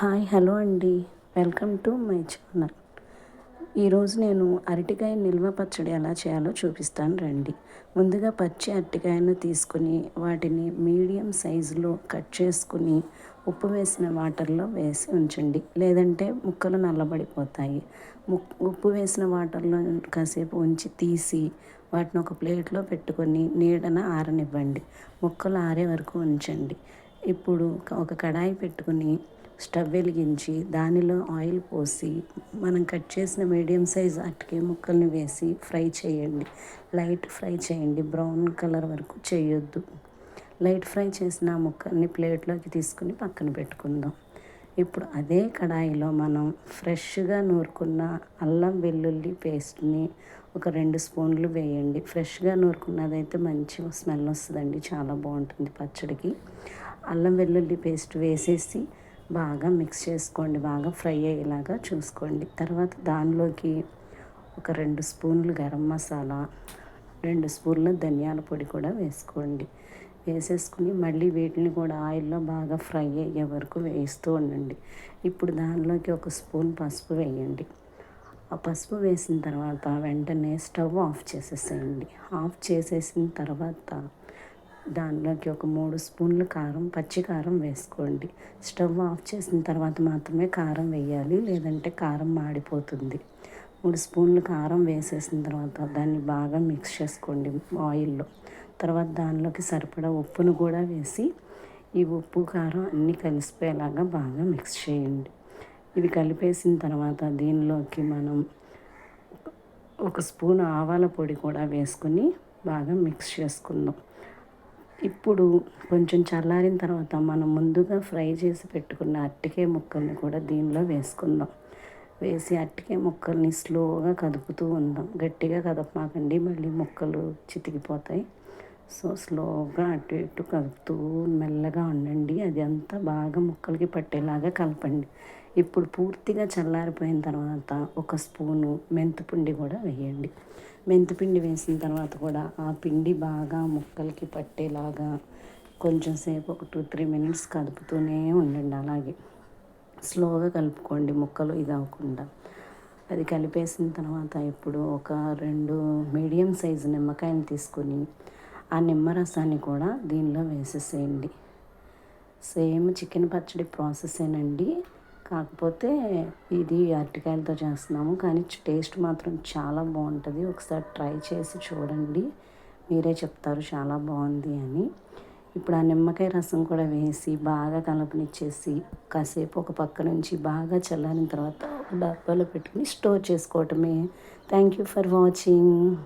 Hi hello అండి. Welcome to my channel. ఈరోజు నేను అరటికాయ నిల్వ పచ్చడి ఎలా చేయాలో చూపిస్తాను రండి. ముందుగా పచ్చి అరటికాయను తీసుకుని వాటిని మీడియం సైజులో కట్ చేసుకుని ఉప్పు వేసిన వాటర్లో వేసి ఉంచండి. లేదంటే ముక్కలు నల్లబడిపోతాయి. ఉప్పు వేసిన వాటర్లో కాసేపు ఉంచి తీసి వాటిని ఒక ప్లేట్లో పెట్టుకొని నీడన ఆరనివ్వండి. ముక్కలు ఆరే వరకు ఉంచండి. ఇప్పుడు ఒక కడాయి పెట్టుకుని స్టవ్ వెలిగించి దానిలో ఆయిల్ పోసి మనం కట్ చేసిన మీడియం సైజ్ అటుకే ముక్కల్ని వేసి ఫ్రై చేయండి. లైట్ ఫ్రై చేయండి. బ్రౌన్ కలర్ వరకు చేయొద్దు. లైట్ ఫ్రై చేసిన ముక్కల్ని ప్లేట్లోకి తీసుకుని పక్కన పెట్టుకుందాం. ఇప్పుడు అదే కడాయిలో మనం ఫ్రెష్గా నూరుకున్న అల్లం వెల్లుల్లి పేస్ట్ని ఒక రెండు స్పూన్లు వేయండి. ఫ్రెష్గా నూరుకున్నదైతే మంచి స్మెల్ వస్తుందండి. చాలా బాగుంటుంది పచ్చడికి. అల్లం వెల్లుల్లి పేస్ట్ వేసేసి బాగా మిక్స్ చేసుకోండి బాగా ఫ్రై అయ్యేలాగా చూసుకోండి. తర్వాత దానిలోకి ఒక రెండు స్పూన్లు గరం మసాలా రెండు స్పూన్ల ధనియాల పొడి కూడా వేసుకోండి. వేసేసుకుని మళ్ళీ వీటిని కూడా ఆయిల్లో బాగా ఫ్రై అయ్యే వరకు వేస్తూ ఉండండి. ఇప్పుడు దానిలోకి ఒక స్పూన్ పసుపు వేయండి. ఆ పసుపు వేసిన తర్వాత వెంటనే స్టవ్ ఆఫ్ చేసేసేయండి. ఆఫ్ చేసేసిన తర్వాత దానిలోకి ఒక మూడు స్పూన్లు కారం పచ్చి కారం వేసుకోండి. స్టవ్ ఆఫ్ చేసిన తర్వాత మాత్రమే కారం వేయాలి లేదంటే కారం మాడిపోతుంది. మూడు స్పూన్లు కారం వేసేసిన తర్వాత దాన్ని బాగా మిక్స్ చేసుకోండి ఆయిల్లో తర్వాత దానిలోకి సరిపడా ఉప్పును కూడా వేసి ఈ ఉప్పు కారం అన్నీ కలిసిపోయేలాగా బాగా మిక్స్ చేయండి. ఇది కలిపేసిన తర్వాత దీనిలోకి మనం ఒక స్పూన్ ఆవాల పొడి కూడా వేసుకుని బాగా మిక్స్ చేసుకుందాం. ఇప్పుడు కొంచెం చల్లారిన తర్వాత మనం ముందుగా ఫ్రై చేసి పెట్టుకున్న అట్టికే ముక్కల్ని కూడా దీనిలో వేసుకుందాం. వేసి అట్టికే ముక్కల్ని స్లోగా కదుపుతూ ఉందాం. గట్టిగా కదపమాకండి మళ్ళీ ముక్కలు చితికిపోతాయి. సో స్లోగా అటు ఇటు కలుపుతూ మెల్లగా ఉండండి. అది అంతా బాగా ముక్కలకి పట్టేలాగా కలపండి. ఇప్పుడు పూర్తిగా చల్లారిపోయిన తర్వాత ఒక స్పూను మెంతిపిండి కూడా వేయండి. మెంతిపిండి వేసిన తర్వాత కూడా ఆ పిండి బాగా ముక్కలకి పట్టేలాగా కొంచెం సేపు ఒక టూ త్రీ మినిట్స్ కలుపుతూనే ఉండండి. అలాగే స్లోగా కలుపుకోండి ముక్కలు ఇది అవ్వకుండా అది కలిపేసిన తర్వాత ఇప్పుడు ఒక రెండు మీడియం సైజు నిమ్మకాయలు తీసుకొని ఆ నిమ్మరసాన్ని కూడా దీనిలో వేసేసేయండి. సేమ్ చికెన్ పచ్చడి ప్రాసెసేనండి. కాకపోతే ఇది అరటికాయలతో చేస్తున్నాము. కానీ టేస్ట్ మాత్రం చాలా బాగుంటుంది. ఒకసారి ట్రై చేసి చూడండి. మీరే చెప్తారు చాలా బాగుంది అని. ఇప్పుడు ఆ నిమ్మకాయ రసం కూడా వేసి బాగా కలపనిచ్చేసి కాసేపు ఒక పక్క నుంచి బాగా చల్లారిన తర్వాత డబ్బాలో పెట్టుకుని స్టోర్ చేసుకోవటమే. Thank you for watching.